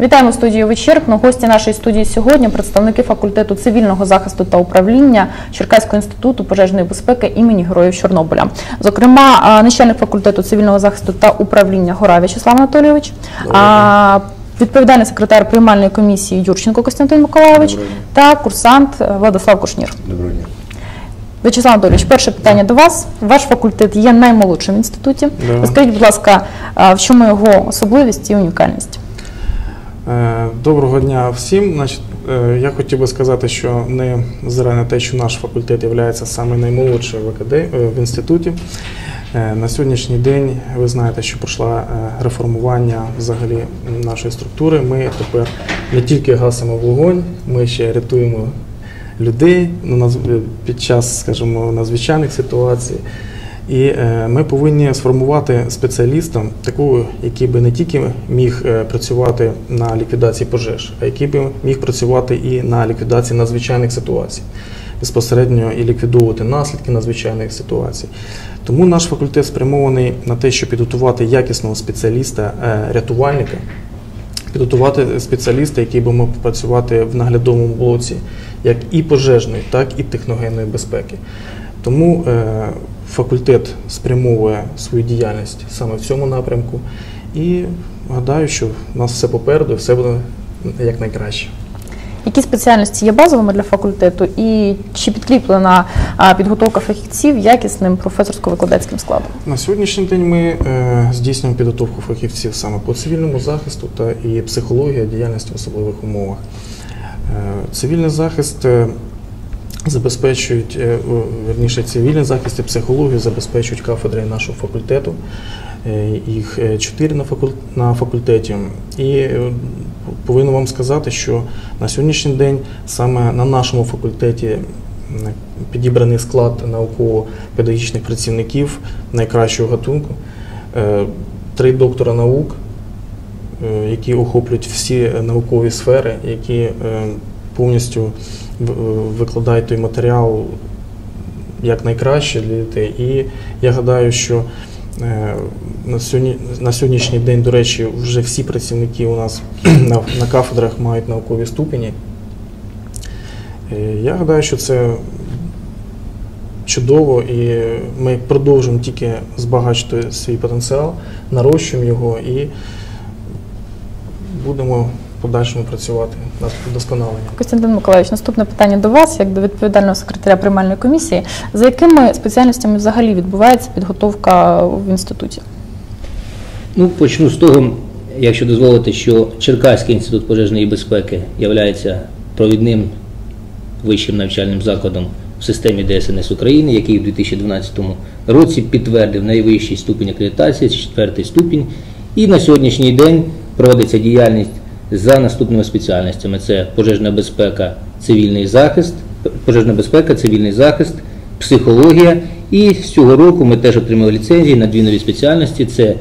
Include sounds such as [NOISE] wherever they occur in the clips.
Вітаємо студію вичерпно. Гості нашої студії сьогодні представники факультету цивільного захисту та управління Черкаського інституту пожежної безпеки імені Героїв Чорнобиля. Зокрема, начальник факультету цивільного захисту та управління Гора В'ячеслав Анатолійович, відповідальний секретар приймальної комісії Юрченко Костянтин Миколайович та курсант Владислав Кушнір. Доброго дня. В'ячеслав Анатолійович, перше питання до вас. Ваш факультет є наймолодшим в інституті. Розкажіть, будь ласка, в чому його особливість і унікальність? Е, Доброго дня всім. Значить, е, я хотів би сказати, що не зря на те, що наш факультет є саме наймолодшим в, е, в інституті. На сьогоднішній день ви знаєте, що пройшла е, реформування взагалі нашої структури. Ми тепер не тільки гасимо вогонь, ми ще рятуємо людей під час, скажімо, надзвичайних ситуацій. І е, ми повинні сформувати спеціаліста, такого, який би не тільки міг е, працювати на ліквідації пожеж, а який би міг працювати і на ліквідації надзвичайних ситуацій, безпосередньо і ліквідовувати наслідки надзвичайних ситуацій. Тому наш факультет спрямований на те, щоб підготувати якісного спеціаліста, е, підготувати спеціаліста, який би мог працювати в наглядовому блоці як і пожежної, так і техногенної безпеки. Тому факультет спрямовує свою діяльність саме в цьому напрямку. І гадаю, що в нас все попереду, все буде якнайкраще. Які спеціальності є базовими для факультету, і чи підкріплена підготовка фахівців якісним професорсько-викладацьким складом? На сьогоднішній день ми е, здійснюємо підготовку фахівців саме по цивільному захисту та і психологія діяльності в особливих умовах. Е, цивільний захист е, забезпечують, е, верніше, цивільний захист і психологію забезпечують кафедри нашого факультету. Е, Їх е, чотири на факул- факультеті. І повинен вам сказати, що на сьогоднішній день саме на нашому факультеті підібраний склад науково-педагогічних працівників найкращого гатунку. Три доктора наук, які охоплюють всі наукові сфери, які повністю е, той матеріал як найкраще для дітей. І я гадаю, що е, на, сьогодні, на сьогоднішній день, до речі, вже всі працівники у нас [CLEARS THROAT] на, на кафедрах мають наукові ступені. Е, Я гадаю, що це чудово, і ми продовжуємо тільки збагачити свій потенціал, нарощуємо його і будемо подальшому працювати над вдосконаленням. Костянтин Миколаївич, наступне питання до вас, як до відповідального секретаря приймальної комісії. За якими спеціальностями взагалі відбувається підготовка в інституті? Ну, почну з того, якщо дозволите, що Черкаський інститут пожежної безпеки є провідним вищим навчальним закладом в системі ДСНС України, який у 2012 році підтвердив найвищий ступінь акредитації, четвертий ступінь. І на сьогоднішній день проводиться діяльність за наступними спеціальностями: це пожежна безпека, цивільний захист, пожежна безпека, цивільний захист, психологія. І з цього року ми теж отримали ліцензії на дві нові спеціальності: це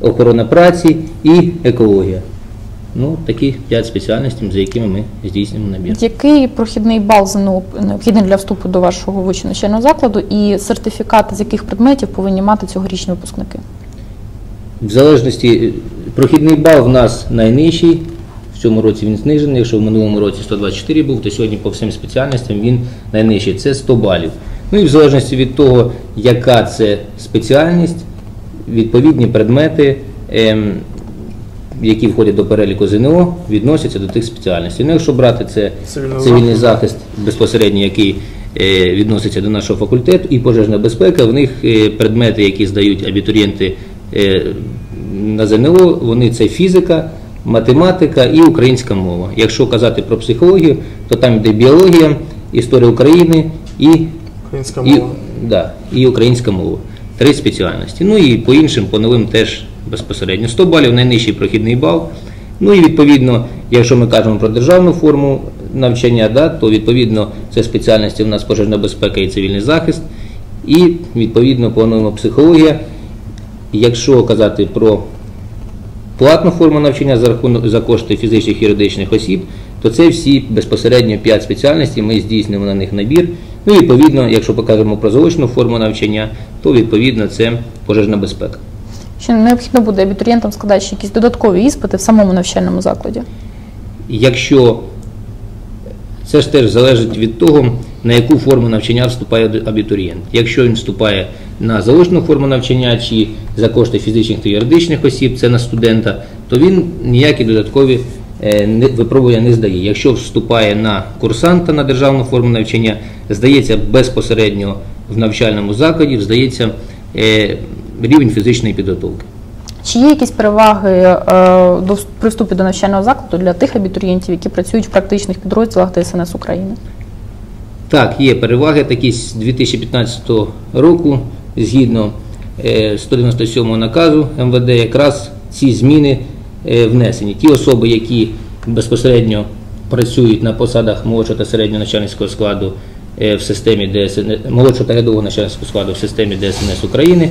охорона праці і екологія. Ну, такі п'ять спеціальностей, за якими ми здійснюємо набір. Який прохідний бал ЗНО необхідний для вступу до вашого вищого навчального закладу і сертифікати з яких предметів повинні мати цьогорічні випускники? В залежності, прохідний бал в нас найнижчий, в цьому році він знижений. Якщо в минулому році 124 був, то сьогодні по всім спеціальностям він найнижчий. Це 100 балів. Ну і в залежності від того, яка це спеціальність, відповідні предмети, ем, які входять до переліку ЗНО, відносяться до тих спеціальностей. Ну, якщо брати це Цивільний захист безпосередньо, який е, відноситься до нашого факультету, і пожежна безпека, в них е, предмети, які здають абітурієнти е, на ЗНО, вони це фізика, математика і українська мова. Якщо казати про психологію, то там йде біологія, історія України і, Українська і, мова. да, і українська мова. Три спеціальності. Ну і по іншим, по новим теж безпосередньо. 100 балів найнижчий прохідний бал. Ну і відповідно, якщо ми кажемо про державну форму навчання, да, то відповідно це спеціальності в нас пожежна безпека і цивільний захист. І відповідно плануємо психологія. Якщо казати про платну форму навчання за рахунок за кошти фізичних і юридичних осіб, то це всі безпосередньо 5 спеціальностей, ми здійснюємо на них набір. Ну і відповідно, якщо покажемо про заочну форму навчання, то відповідно це пожежна безпека. Чи необхідно буде абітурієнтам складати ще якісь додаткові іспити в самому навчальному закладі? Якщо це ж теж залежить від того, на яку форму навчання вступає абітурієнт. Якщо він вступає на заочну форму навчання чи за кошти фізичних та юридичних осіб, це на студента, то він ніякі додаткові е, випробування не здає. Якщо вступає на курсанта на державну форму навчання, здається безпосередньо в навчальному закладі, здається е, рівень фізичної підготовки. Чи є якісь переваги е, до вс- при вступі до навчального закладу для тих абітурієнтів, які працюють в практичних підрозділах ДСНС України? Так, є переваги такі з 2015 року, згідно е, 197 наказу МВД, якраз ці зміни е, внесені. Ті особи, які безпосередньо працюють на посадах молодшого та середнього начальницького складу е, в системі ДСНС, молодшого та рядового начальницького складу в системі ДСНС України,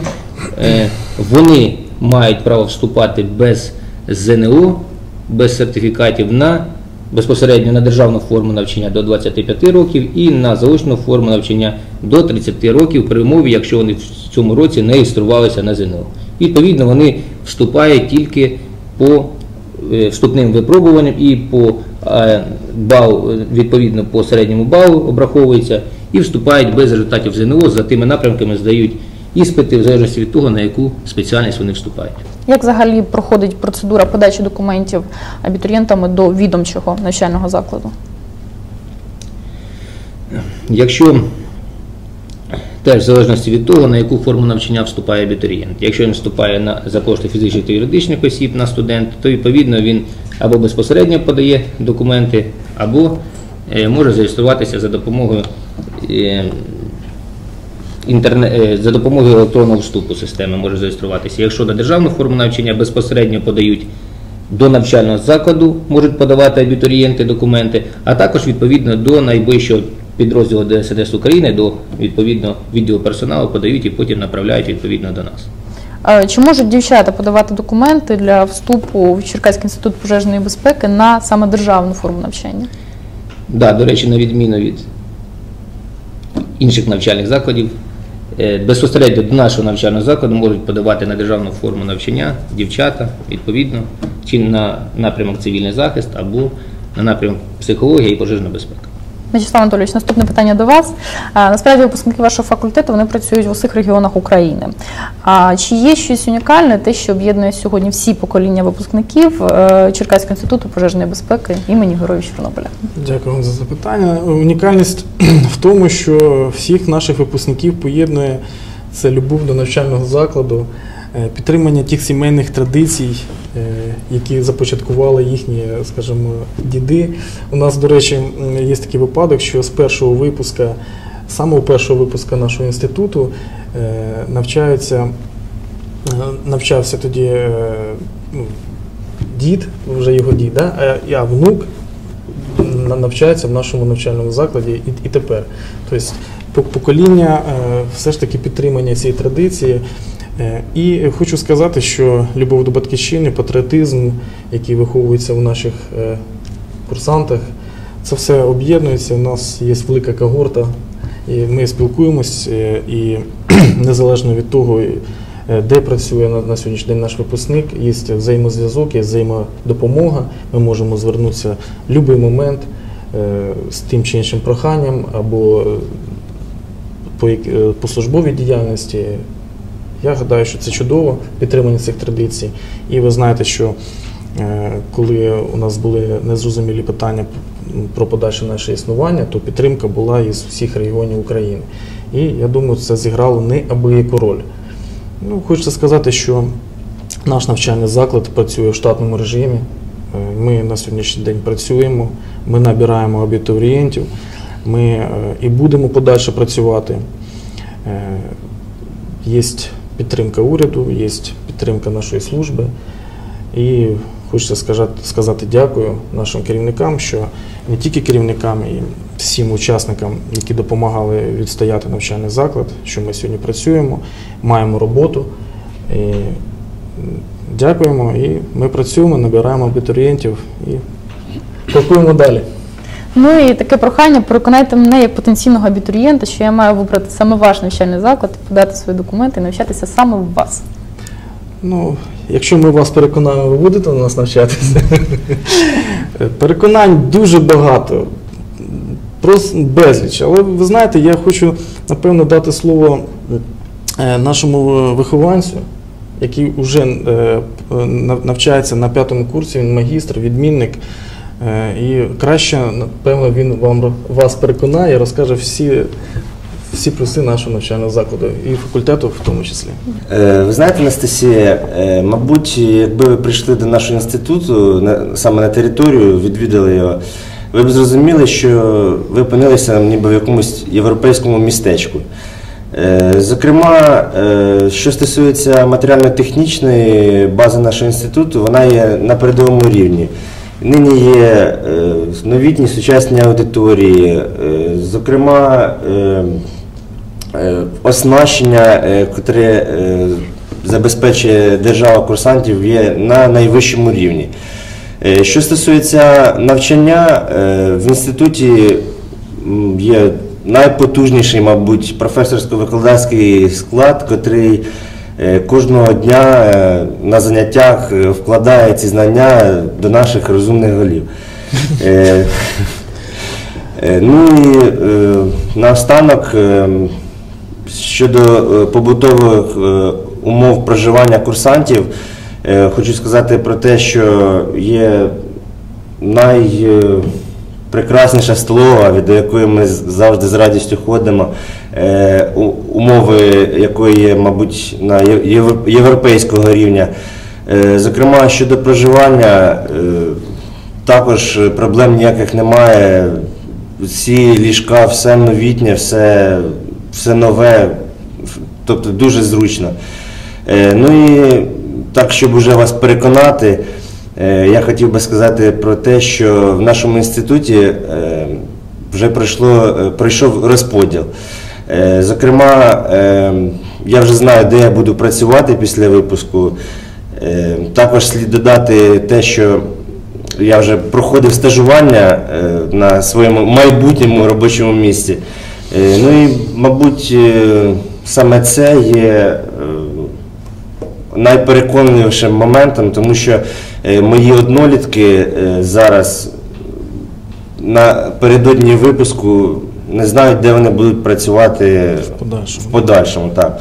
е, вони мають право вступати без ЗНО, без сертифікатів на безпосередньо на державну форму навчання до 25 років і на заочну форму навчання до 30 років при умові, якщо вони в цьому році не реєструвалися на ЗНО. Відповідно, вони вступають тільки по е, вступним випробуванням і по е, бал, е, відповідно по середньому балу обраховується і вступають без результатів ЗНО за тими напрямками, здають іспити в залежності від того, на яку спеціальність вони вступають. Як взагалі проходить процедура подачі документів абітурієнтами до відомчого навчального закладу? Якщо теж в залежності від того, на яку форму навчання вступає абітурієнт. Якщо він вступає на, за кошти фізичних та юридичних осіб на студент, то відповідно він або безпосередньо подає документи, або е, може зареєструватися за допомогою е, інтерне, е, за допомогою електронного вступу системи може зареєструватися. Якщо на державну форму навчання безпосередньо подають до навчального закладу, можуть подавати абітурієнти документи, а також відповідно до найближчого підрозділу ДСНС України, до відповідно відділу персоналу подають і потім направляють відповідно до нас. Чи можуть дівчата подавати документи для вступу в Черкаський інститут пожежної безпеки на саме державну форму навчання? Да, до речі, на відміну від інших навчальних закладів, безпосередньо до нашого навчального закладу можуть подавати на державну форму навчання дівчата, відповідно, чи на напрямок цивільний захист, або на напрямок психологія і пожежна безпека. Вячеслав Анатолійович, наступне питання до вас. Насправді випускники вашого факультету вони працюють в усіх регіонах України. А чи є щось унікальне, те, що об'єднує сьогодні всі покоління випускників е, Черкаського інституту пожежної безпеки імені Героїв Чорнобиля? Дякую вам за запитання. Унікальність в тому, що всіх наших випускників поєднує це любов до навчального закладу, підтримання тих сімейних традицій, е, які започаткували їхні, скажімо, діди. У нас, до речі, є такий випадок, що з першого випуска, самого першого випуска нашого інституту е, навчаються, е, навчався тоді е, ну, дід, вже його дід, да? а внук навчається в нашому навчальному закладі і, тепер. Тобто покоління е, все ж таки підтримання цієї традиції. Е, І хочу сказати, що любов до батьківщини, патріотизм, який виховується у наших е, курсантах, це все об'єднується. У нас є велика когорта, і ми спілкуємось, е, і [CLEARS THROAT] незалежно від того, де працює на, сьогоднішній день наш випускник, є взаємозв'язок, є взаємодопомога. Ми можемо звернутися в будь-який момент з тим чи іншим проханням або по службовій діяльності. Я гадаю, що це чудово, підтримання цих традицій. І ви знаєте, що е, коли у нас були незрозумілі питання про подальше наше існування, то підтримка була із всіх регіонів України. І я думаю, це зіграло неабияку роль. Ну, хочеться сказати, що наш навчальний заклад працює в штатному режимі. Е, Ми на сьогоднішній день працюємо, ми набираємо абітурієнтів, ми е, і будемо подальше працювати. Є підтримка уряду, є підтримка нашої служби. І хочеться сказати, сказати дякую нашим керівникам, що не тільки керівникам, і всім учасникам, які допомагали відстояти навчальний заклад, що ми сьогодні працюємо, маємо роботу. І дякуємо, і ми працюємо, набираємо абітурієнтів і крокуємо далі. Ну і таке прохання, переконайте мене як потенційного абітурієнта, що я маю вибрати саме ваш навчальний заклад, подати свої документи і навчатися саме в вас. Ну, якщо ми вас переконаємо, ви будете у нас навчатися. Переконань дуже багато. Просто безліч. Але ви знаєте, я хочу, напевно, дати слово е, нашому е, вихованцю, який вже е, навчається на п'ятому курсі, він магістр, відмінник. Е, І краще, напевно, він вам вас переконає, розкаже всі, всі плюси нашого навчального закладу і факультету в тому числі. Е, Ви знаєте, Анастасія, е, мабуть, якби ви прийшли до нашого інституту саме на територію, відвідали його, ви б зрозуміли, що ви опинилися ніби в якомусь європейському містечку. Зокрема, що стосується матеріально-технічної бази нашого інституту, вона є на передовому рівні. Нині є е, новітні сучасні аудиторії, е, зокрема, е, оснащення, е, котре е, забезпечує держава курсантів, є на найвищому рівні. Що стосується навчання, в інституті є найпотужніший, мабуть, професорсько-викладацький склад, е, кожного дня е, на заняттях е, вкладає ці знання до наших розумних голів. Е, Е, Ну і е, наостанок е, щодо е, побутових е, умов проживання курсантів, е, хочу сказати про те, що є найпрекрасніша столова, до якої ми завжди з радістю ходимо, е, умови якої є, мабуть, на європейського рівня. Е, Зокрема, щодо проживання, е, також проблем ніяких немає. Всі ліжка, все новітнє, все, все нове, тобто дуже зручно. Ну і так, щоб уже вас переконати, я хотів би сказати про те, що в нашому інституті е, вже пройшло, е, пройшов розподіл. Е, Зокрема, е, я вже знаю, де я буду працювати після випуску. Е, Також слід додати те, що я вже проходив стажування е, на своєму майбутньому робочому місці. Е, Ну і, мабуть, е, саме це є е, найпереконливішим моментом, тому що е, мої однолітки е, зараз напередодні випуску не знають, де вони будуть працювати В подальшому. в подальшому. Так.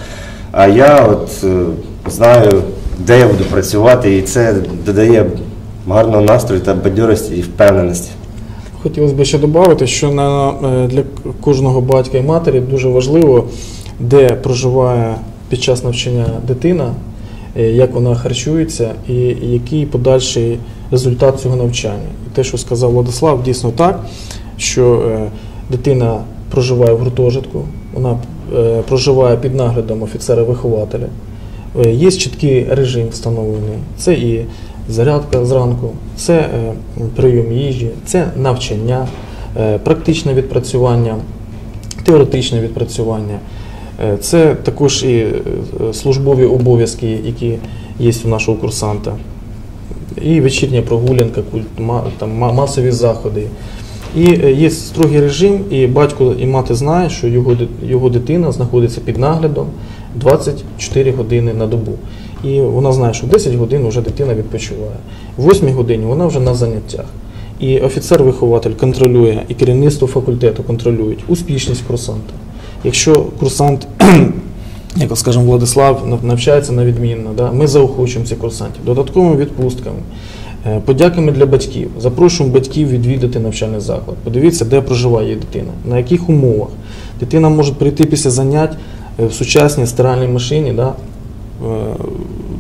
А я от е, знаю, де я буду працювати, і це додає гарного настрою та бадьорості і впевненості. Хотілося б ще додати, що на, е, для кожного батька і матері дуже важливо, де проживає під час навчання дитина, е, як вона харчується і який подальший результат цього навчання. І те, що сказав Владислав, дійсно так, що е, дитина проживає в гуртожитку, вона е, проживає під наглядом офіцера-вихователя. Е, Є чіткий режим встановлений. Це і зарядка зранку, це е, прийом їжі, це навчання, е, практичне відпрацювання, теоретичне відпрацювання. Е, Це також і е, службові обов'язки, які є у нашого курсанта. І вечірня прогулянка, там, масові заходи. І е, є строгий режим, і батько і мати знають, що його, його дитина знаходиться під наглядом 24 години на добу. І вона знає, що в 10 годин вже дитина відпочиває. В 8 годині вона вже на заняттях. І офіцер-вихователь контролює, і керівництво факультету контролюють успішність курсанта. Якщо курсант, [CLEARS THROAT] як скажімо, Владислав навчається на відмінно, да, ми заохочуємо цих курсантів додатковими відпустками, е, подяками для батьків. Запрошуємо батьків відвідати навчальний заклад. Подивіться, де проживає дитина, на яких умовах. Дитина може прийти після занять е, в сучасній стиральній машині, да, е,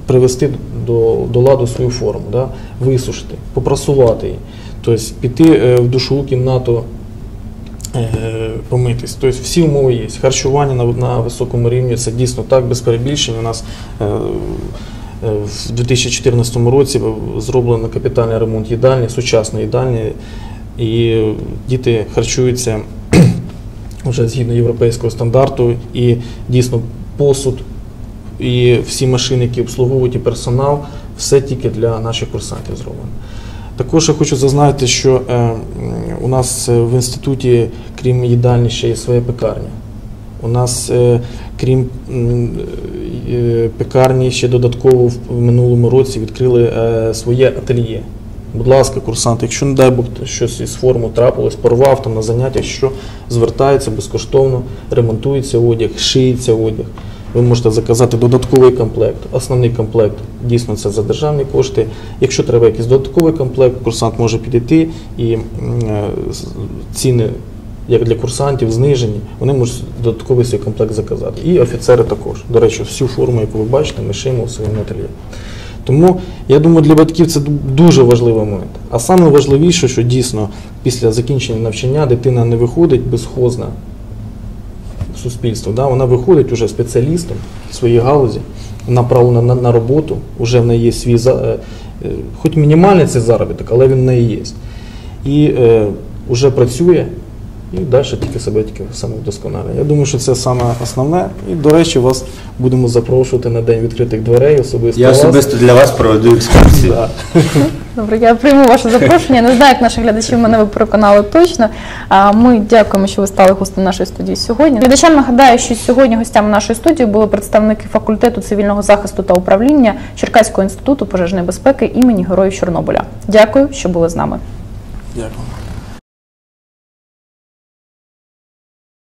привести до, до ладу свою форму, да, висушити, попрасувати її, тобто піти в душову кімнату помитись. Тобто всі умови є. Харчування на, на високому рівні це дійсно так, без перебільшень. У нас е, е, в 2014 році зроблено капітальний ремонт їдальні, сучасної їдальні, і діти харчуються [CLEARS THROAT] вже згідно європейського стандарту, і дійсно посуд і всі машини, які обслуговують і персонал, все тільки для наших курсантів зроблено. Також я хочу зазначити, що е, у нас е, в інституті, крім їдальні, ще є своя пекарня. У нас, е, крім е, пекарні, ще додатково в минулому році відкрили своє ательє. Будь ласка, курсант, якщо не дай Бог щось із форму трапилось, порвав там на заняттях, що звертається безкоштовно, ремонтується одяг, шиється одяг. Ви можете заказати додатковий комплект. Основний комплект дійсно це за державні кошти. Якщо треба якийсь додатковий комплект, курсант може підійти і е, ціни, як для курсантів, знижені, вони можуть додатковий свій комплект заказати. І офіцери також. До речі, всю форму, яку ви бачите, ми шиємо в своєму ательє. Тому я думаю, для батьків це дуже важливий момент. А саме важливіше, що дійсно після закінчення навчання дитина не виходить безхозна в суспільство. Да? Вона виходить уже спеціалістом в своїй галузі, направлена на, на роботу, вже в неї є свій е, е, хоч мінімальний цей заробіток, але він в неї є. І е, вже працює. І далі тільки себе тільки самовдосконалює. Я думаю, що це саме основне. І, до речі, вас будемо запрошувати на день відкритих дверей особисто. Я вас. особисто для вас проведу екскурсію. Да. Добре, я прийму ваше запрошення. Не знаю, як наших глядачів мене ви переконали точно. А Ми дякуємо, що ви стали гостем нашої студії сьогодні. Глядачам нагадаю, що сьогодні гостями нашої студії були представники факультету цивільного захисту та управління Черкаського інституту пожежної безпеки імені Героїв Чорнобиля. Дякую, що були з нами. Дякую.